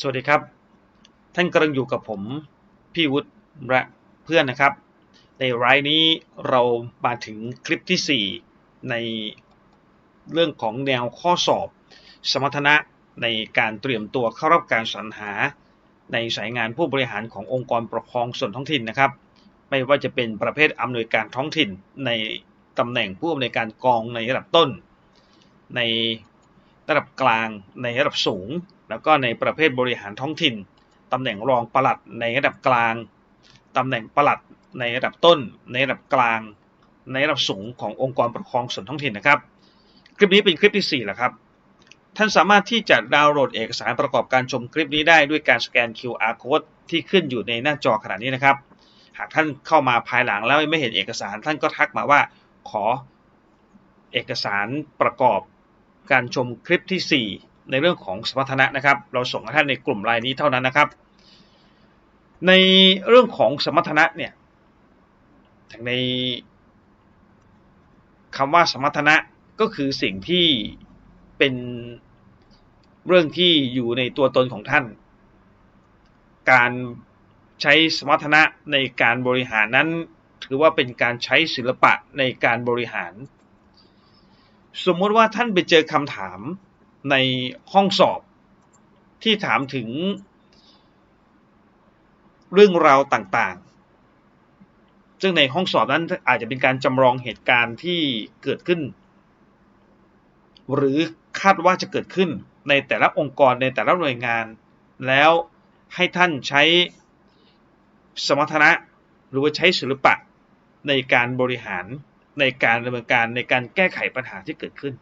สวัสดีครับ ท่านกำลังอยู่กับผม พี่วุฒิและเพื่อนนะครับ ในรายนี้เรามาถึงคลิปที่ 4 ในเรื่องของแนวข้อสอบ สมรรถนะในการเตรียมตัวเข้ารับการสรรหา ในสายงานผู้บริหารขององค์กรปกครองส่วนท้องถิ่นนะครับ ไม่ว่าจะเป็นประเภทอำนวยการท้องถิ่น ในตำแหน่งผู้อำนวยการกองในระดับต้น ในระดับกลางในระดับสูง แล้วก็ในประเภทบริหารท้องถิ่นตำแหน่งรองปลัดในระดับกลางตำแหน่งปลัดในระดับต้น ในระดับกลาง ในระดับสูงขององค์กรปกครองส่วนท้องถิ่นนะครับ คลิปนี้เป็นคลิปที่4แล้วครับ ท่านสามารถที่จะดาวน์โหลดเอกสารประกอบการชมคลิปนี้ได้ด้วยการสแกน QR code ที่ขึ้นอยู่ในหน้าจอขณะนี้นะครับ หากท่านเข้ามาภายหลังแล้วไม่เห็นเอกสาร ท่านก็ทักมาว่าขอเอกสารประกอบการชมคลิปที่ 4 ในเรื่องของสมรรถนะนะครับ เราส่งให้ท่านในกลุ่มรายนี้เท่านั้นนะครับ ในเรื่องของสมรรถนะเนี่ยทางในคำว่าสมรรถนะก็คือสิ่งที่เป็นเรื่องที่อยู่ในตัวตนของท่าน การใช้สมรรถนะในการบริหารนั้น ถือว่าเป็นการใช้ศิลปะในการบริหาร สมมติว่าท่านไปเจอคำถาม ในห้องสอบที่ถามถึงเรื่องราวต่างๆ ซึ่งในห้องสอบนั้นอาจจะเป็นการจำลองเหตุการณ์ที่เกิดขึ้น หรือคาดว่าจะเกิดขึ้นในแต่ละองค์กรในแต่ละหน่วยงาน แล้วให้ท่านใช้สมรรถนะหรือว่าใช้ศิลปะในการบริหารในการดำเนินการในการแก้ไขปัญหาที่เกิดขึ้น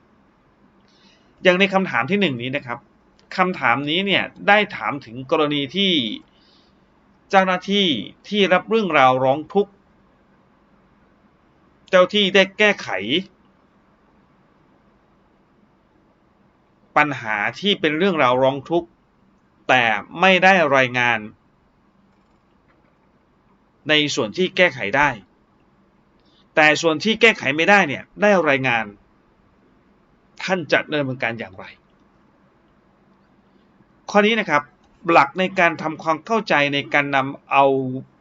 อย่างในคำถามที่หนึ่งนี้นะครับคำถามนี้เนี่ยได้ถามถึงกรณีที่เจ้าหน้าที่ที่รับเรื่องราวร้องทุกข์ เจ้าที่ได้แก้ไข ปัญหาที่เป็นเรื่องราวร้องทุกข์ แต่ไม่ได้รายงาน ในส่วนที่แก้ไขได้ แต่ส่วนที่แก้ไขไม่ได้เนี่ยได้รายงาน ท่านจะดำเนินการอย่างไร ข้อนี้นะครับหลักในการทำความเข้าใจในการนำเอา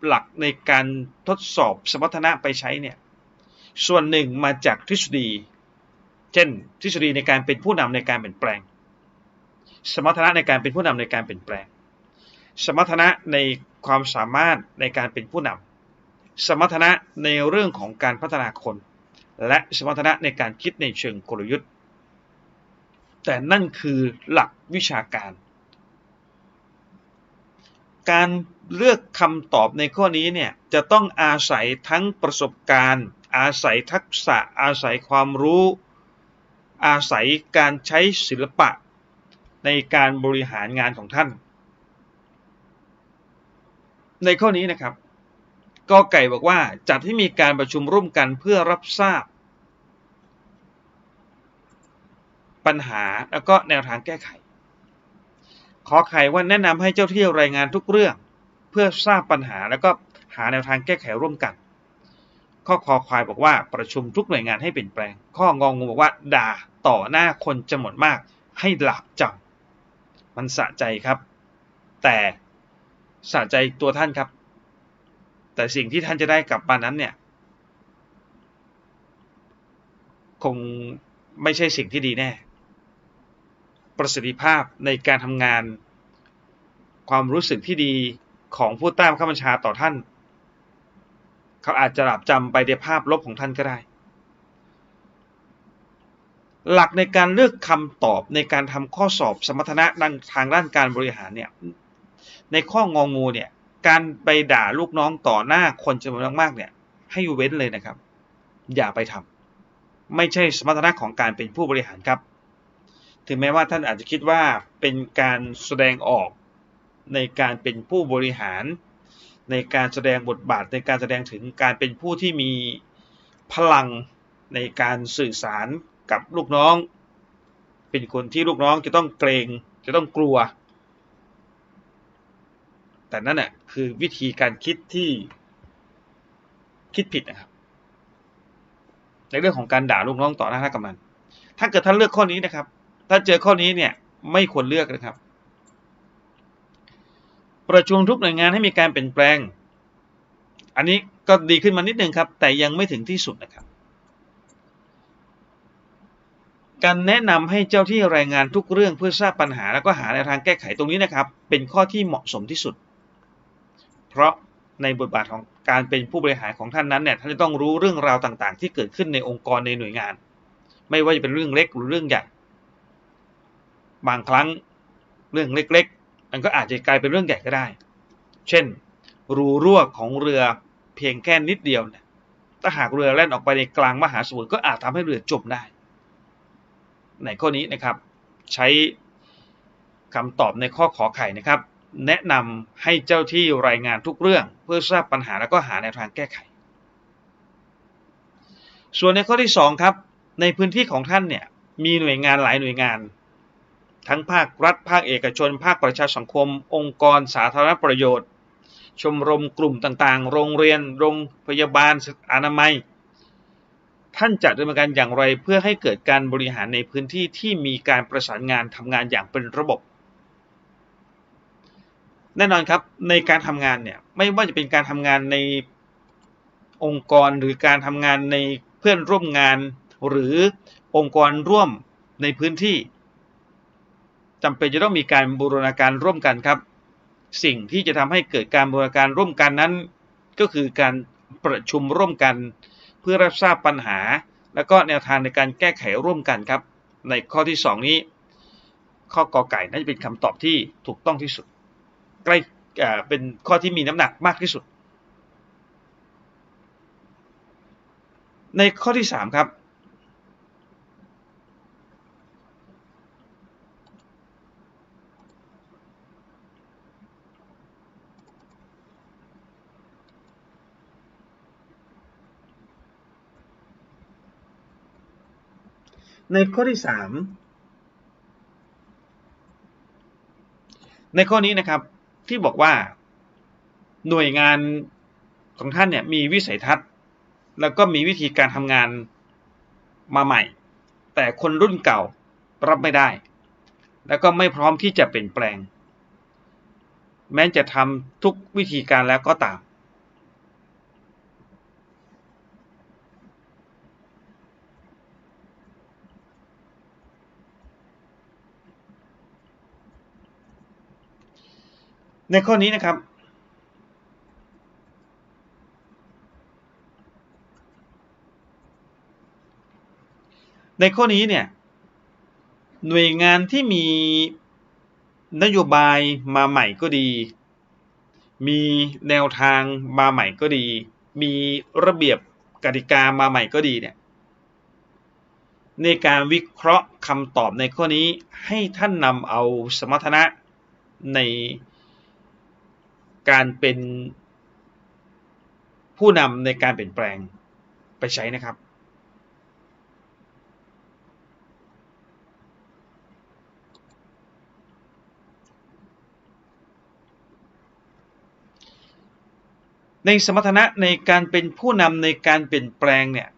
หลักในการทดสอบสมรรถนะไปใช้เนี่ยส่วนหนึ่งมาจากทฤษฎี เช่น ทฤษฎีในการเป็นผู้นำในการเปลี่ยนแปลง สมรรถนะในการเป็นผู้นำในการเปลี่ยนแปลง สมรรถนะในความสามารถในการเป็นผู้นำสมรรถนะในเรื่องของการพัฒนาคน และสมรรถนะในการคิดในเชิงกลยุทธ์ แต่นั่นคือหลักวิชาการ การเลือกคำตอบในข้อนี้เนี่ยจะต้องอาศัยทั้งประสบการณ์ อาศัยทักษะ อาศัยความรู้ อาศัยการใช้ศิลปะ ในการบริหารงานของท่าน ในข้อนี้นะครับกอไก่บอกว่าจัดให้มีการประชุมร่วมกันเพื่อรับทราบ ปัญหาแล้วก็แนวทางแก้ไข ขอไขว่าแนะนำให้เจ้าที่รายงานทุกเรื่อง เพื่อทราบปัญหาแล้วก็หาแนวทางแก้ไขร่วมกัน ข้อคอควายบอกว่าประชุมทุกหน่วยงานให้เปลี่ยนแปลง ข้ององงูบอกว่า ด่าต่อหน้าคนจำนวนมาก ให้หลับจำมันสะใจครับ แต่สะใจตัวท่านครับ แต่สิ่งที่ท่านจะได้กลับมานั้นเนี่ยคงไม่ใช่สิ่งที่ดีแน่ ประสิทธิภาพในการทำงาน ความรู้สึกที่ดีของผู้ใต้บังคับบัญชาต่อท่าน เขาอาจจะหลับจำไปในภาพลบของท่านก็ได้ หลักในการเลือกคำตอบในการทำข้อสอบสมรรถนะทางด้านการบริหารเนี่ยในข้ององูเนี่ยการไปด่าลูกน้องต่อหน้าคนจำนวนมากเนี่ย ให้เว้นเลยนะครับ อย่าไปทำไม่ใช่สมรรถนะของการเป็นผู้บริหารครับ ถึงแม้ว่าท่านอาจจะคิดว่าเป็นการแสดงออกในการเป็นผู้บริหาร ในการแสดงบทบาทในการแสดงถึงการเป็นผู้ที่มีพลังในการสื่อสารกับลูกน้อง เป็นคนที่ลูกน้องจะต้องเกรงจะต้องกลัว แต่นั่นแหะคือวิธีการคิดที่คิดผิดนะครับในเรื่องของการด่าลูกน้องต่อหน้าท่านกำนันถ้าเกิดท่านเลือกข้อนี้นะครับ ถ้าเจอข้อนี้เนี่ยไม่ควรเลือกนะครับ ประชุมทุกหน่วยงานให้มีการเปลี่ยนแปลง อันนี้ก็ดีขึ้นมานิดนึงครับ แต่ยังไม่ถึงที่สุดนะครับ การแนะนำให้เจ้าที่รายงานทุกเรื่องเพื่อทราบปัญหาแล้วก็หาแนวทางแก้ไขตรงนี้นะครับ เป็นข้อที่เหมาะสมที่สุด เพราะในบทบาทของการเป็นผู้บริหารของท่านนั้นเนี่ยท่านจะต้องรู้เรื่องราวต่างๆ ที่เกิดขึ้นในองค์กรในหน่วยงาน ไม่ว่าจะเป็นเรื่องเล็กหรือเรื่องใหญ่ บางครั้งเรื่องเล็กๆ มันก็อาจจะกลายเป็นเรื่องใหญ่ก็ได้ เช่น รูรั่วของเรือเพียงแค่นิดเดียวเนี่ยถ้าหากเรือแล่นออกไปในกลางมหาสมุทรก็อาจทำให้เรือจมได้ ในข้อนี้นะครับ ใช้คำตอบในข้อขอไข่นะครับ แนะนำให้เจ้าที่รายงานทุกเรื่อง เพื่อทราบปัญหาแล้วก็หาแนวทางแก้ไข ส่วนในข้อที่2ครับในพื้นที่ของท่านเนี่ยมีหน่วยงานหลายหน่วยงาน ทั้งภาครัฐ ภาคเอกชน ภาคประชาสังคม องค์กรสาธารณประโยชน์ ชมรมกลุ่มต่างๆ โรงเรียน โรงพยาบาลอนามัย ท่านจะดำเนินการอย่างไรเพื่อให้เกิดการบริหารในพื้นที่ที่มีการประสานงานทำงานอย่างเป็นระบบ แน่นอนครับในการทำงานเนี่ยไม่ว่าจะเป็นการทำงานในองค์กรหรือการทำงานในเพื่อนร่วมงานหรือองค์กรร่วมในพื้นที่ จำเป็นจะต้องมีการบูรณาการร่วมกันครับ สิ่งที่จะทำให้เกิดการบูรณาการร่วมกันนั้น ก็คือการประชุมร่วมกัน เพื่อรับทราบปัญหา และก็แนวทางในการแก้ไขร่วมกันครับ ในข้อที่ 2 นี้ ข้อกอไก่น่าจะเป็นคำตอบที่ถูกต้องที่สุด ใกล้เป็นข้อที่มีน้ำหนักมากที่สุด ในข้อที่ 3 ครับ ในข้อที่ 3 ในข้อนี้นะครับที่บอกว่าหน่วยงานของท่านเนี่ยมีวิสัยทัศน์ แล้วก็มีวิธีการทำงานมาใหม่ แต่คนรุ่นเก่ารับไม่ได้ แล้วก็ไม่พร้อมที่จะเปลี่ยนแปลง แม้จะทำทุกวิธีการแล้วก็ตาม ในข้อนี้นะครับ ในข้อนี้เนี่ย หน่วยงานที่มีนโยบายมาใหม่ก็ดี มีแนวทางมาใหม่ก็ดี มีระเบียบกติกามาใหม่ก็ดีเนี่ย ในการวิเคราะห์คำตอบในข้อนี้ให้ท่านนำเอาสมรรถนะใน การเป็นผู้นำในการเปลี่ยนแปลงไปใช้นะครับ ในสมรรถนะในการเป็นผู้นำในการเปลี่ยนแปลงเนี่ย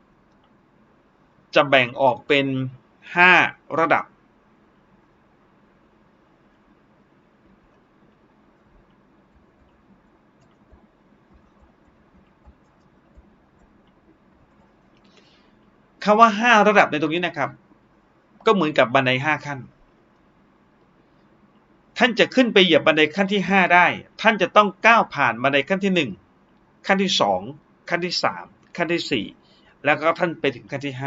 จะแบ่งออกเป็น 5 ระดับ คำว่า5ระดับในตรงนี้นะครับ ก็เหมือนกับบันได5ขั้น ท่านจะขึ้นไปเหยียบบันไดขั้นที่5ได้ ท่านจะต้องก้าวผ่านบันไดขั้นที่1ขั้นที่2ขั้นที่3ขั้นที่4แล้วก็ท่านไปถึงขั้นที่5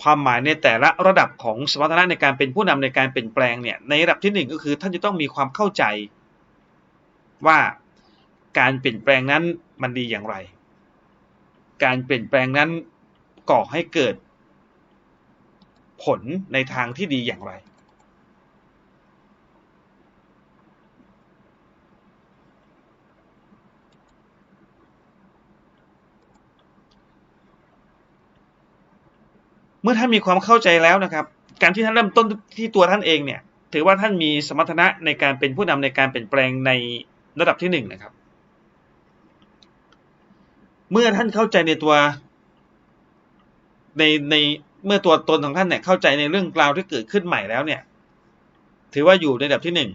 ความหมายในแต่ละระดับของสมรรถนะในการเป็นผู้นำในการเปลี่ยนแปลงเนี่ยในระดับที่ 1 ก็คือท่านจะต้องมีความเข้าใจว่าการเปลี่ยนแปลงนั้นมันดีอย่างไร การเปลี่ยนแปลงนั้นก่อให้เกิดผลในทางที่ดีอย่างไร เมื่อท่านมีความเข้าใจแล้วนะครับ การที่ท่านเริ่มต้นที่ตัวท่านเองเนี่ย ถือว่าท่านมีสมรรถนะในการเป็นผู้นำในการเปลี่ยนแปลงในระดับที่หนึ่งนะครับ เมื่อท่านเข้าใจในตัว ในในเมื่อตัวตนของท่านเนี่ยเข้าใจในเรื่องราวที่เกิดขึ้นใหม่แล้วเนี่ย ถือว่าอยู่ในระดับที่หนึ่ง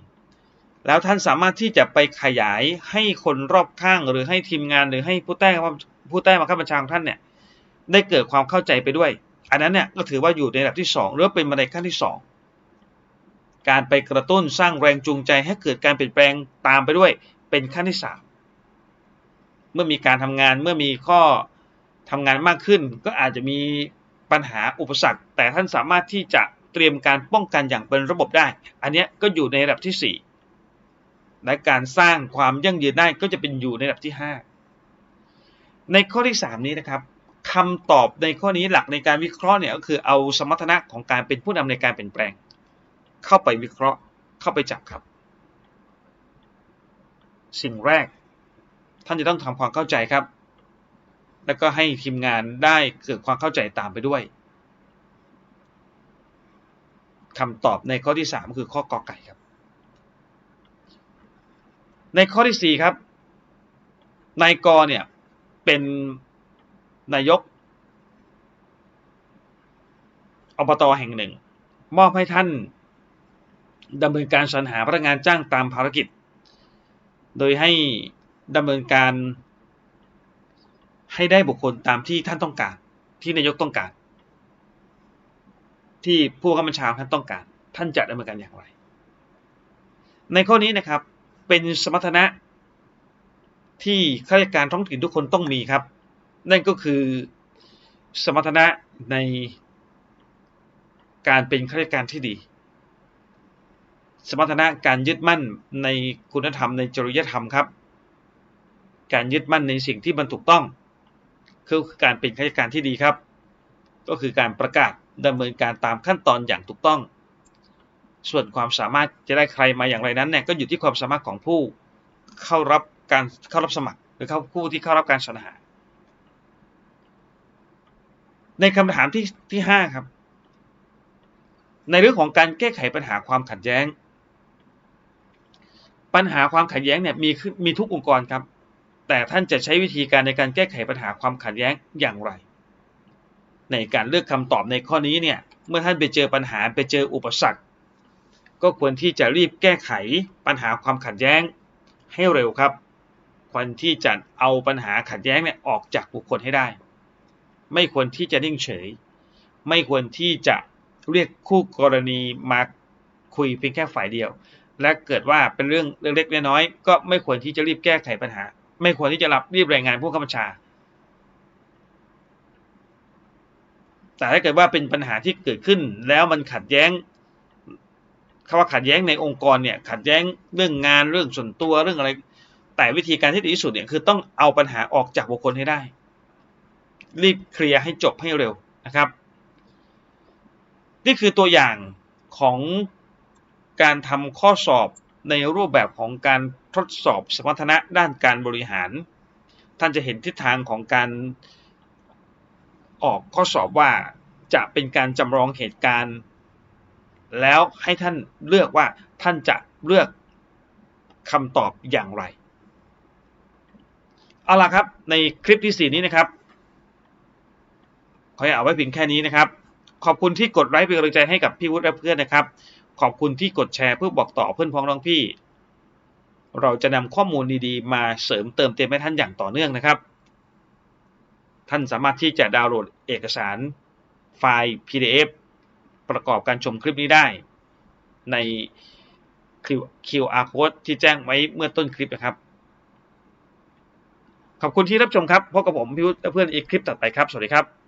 แล้วท่านสามารถที่จะไปขยายให้คนรอบข้างหรือให้ทีมงานหรือให้ผู้ใต้ผู้ใต้บังคับบัญชาของท่านเนี่ย ได้เกิดความเข้าใจไปด้วย อันนั้นเนี่ยก็ถือว่าอยู่ในระดับที่สองหรือเป็นบันไดขั้นที่สองการไปกระตุ้นสร้างแรงจูงใจให้เกิดการเปลี่ยนแปลงตามไปด้วยเป็นขั้นที่สาม เมื่อมีการทำงานเมื่อมีข้อทำงานมากขึ้น ก็อาจจะมีปัญหาอุปสรรค แต่ท่านสามารถที่จะเตรียมการป้องกันอย่างเป็นระบบได้ อันนี้ก็อยู่ในระดับที่ 4 และการสร้างความยั่งยืนได้ก็จะเป็นอยู่ในระดับที่ 5 ในข้อที่ 3 นี้นะครับคำตอบในข้อนี้หลักในการวิเคราะห์เนี่ยก็คือเอาสมรรถนะของการเป็นผู้นำในการเปลี่ยนแปลง เข้าไปวิเคราะห์เข้าไปจับครับ สิ่งแรก ท่านจะต้องทำความเข้าใจครับ แล้วก็ให้ทีมงานได้เกิดความเข้าใจตามไปด้วยคำตอบในข้อที่ 3 คือข้อกอไก่ครับ ในข้อที่ 4 ครับนายกเนี่ยเป็นนายกอบตแห่งหนึ่ง มอบให้ท่านดำเนินการสรรหาพนักงานจ้างตามภารกิจ โดยให้ ดำเนินการ ให้ได้บุคคลตามที่ท่านต้องการ ที่นายกต้องการ ที่ผู้กำกับชาท่านต้องการ ท่านจะดำเนินการอย่างไร ในข้อนี้นะครับ เป็นสมรรถนะ ที่ข้าราชการท้องถิ่นทุกคนต้องมีครับ นั่นก็คือสมรรถนะในการเป็นข้าราชการที่ดี สมรรถนะการยึดมั่นในคุณธรรมในจริยธรรมครับ การยึดมั่นในสิ่งที่มันถูกต้องคือการเป็นข้าราชการที่ดีครับ ก็คือการประกาศดำเนินการตามขั้นตอนอย่างถูกต้อง ส่วนความสามารถจะได้ใครมาอย่างไรนั้นเนี่ยก็อยู่ที่ความสามารถของผู้เข้ารับการเข้ารับสมัคร หรือเข้าผู้ที่เข้ารับการสรรหา ในคำถามที่ที่ห้าครับ ในเรื่องของการแก้ไขปัญหาความขัดแย้ง ปัญหาความขัดแย้งเนี่ยมีมีทุกองค์กรครับ แต่ท่านจะใช้วิธีการในการแก้ไขปัญหาความขัดแย้งอย่างไร ในการเลือกคำตอบในข้อนี้เนี่ยเมื่อท่านไปเจอปัญหาไปเจออุปสรรค ก็ควรที่จะรีบแก้ไขปัญหาความขัดแย้งให้เร็วครับ ควรที่จะเอาปัญหาขัดแย้งเนี่ยออกจากบุคคลให้ได้ ไม่ควรที่จะนิ่งเฉย ไม่ควรที่จะเรียกคู่กรณีมาคุยเพียงแค่ฝ่ายเดียว และเกิดว่าเป็นเรื่องเล็กๆน้อยๆก็ไม่ควรที่จะรีบแก้ไขปัญหา ไม่ควรที่จะรับรีบรายงานผู้กำกับชา แต่ถ้าเกิดว่าเป็นปัญหาที่เกิดขึ้น แล้วมันขัดแย้งคำว่าขัดแย้งในองค์กรเนี่ยขัดแย้งเรื่องงานเรื่องส่วนตัวเรื่องอะไร แต่วิธีการที่ดีที่สุดเนี่ยคือต้องเอาปัญหาออกจากบุคคลให้ได้ รีบเคลียร์ให้จบให้เร็วนะครับ นี่คือตัวอย่างของการทำข้อสอบ ในรูปแบบของการทดสอบสมรรถนะด้านการบริหาร ท่านจะเห็นทิศทางของการออกข้อสอบว่าจะเป็นการจำลองเหตุการณ์ แล้วให้ท่านเลือกว่าท่านจะเลือกคำตอบอย่างไร เอาล่ะครับในคลิปที่ 4 นี้นะครับ ขอเอาไว้เพียงแค่นี้นะครับ ขอบคุณที่กดไลค์เป็นกำลังใจให้กับพี่วุฒิและเพื่อนนะครับ ขอบคุณที่กดแชร์เพื่อบอกต่อเพื่อนพ้องน้องพี่ เราจะนำข้อมูลดีๆ มาเสริมเติมเต็มให้ท่านอย่างต่อเนื่องนะครับ ท่านสามารถที่จะดาวน์โหลดเอกสาร ไฟล์ PDF ประกอบการชมคลิปนี้ได้ใน QR code ที่แจ้งไว้เมื่อต้นคลิปนะครับ ขอบคุณที่รับชมครับพบกับผมพิวและเพื่อนอีกคลิปต่อไปครับ สวัสดีครับ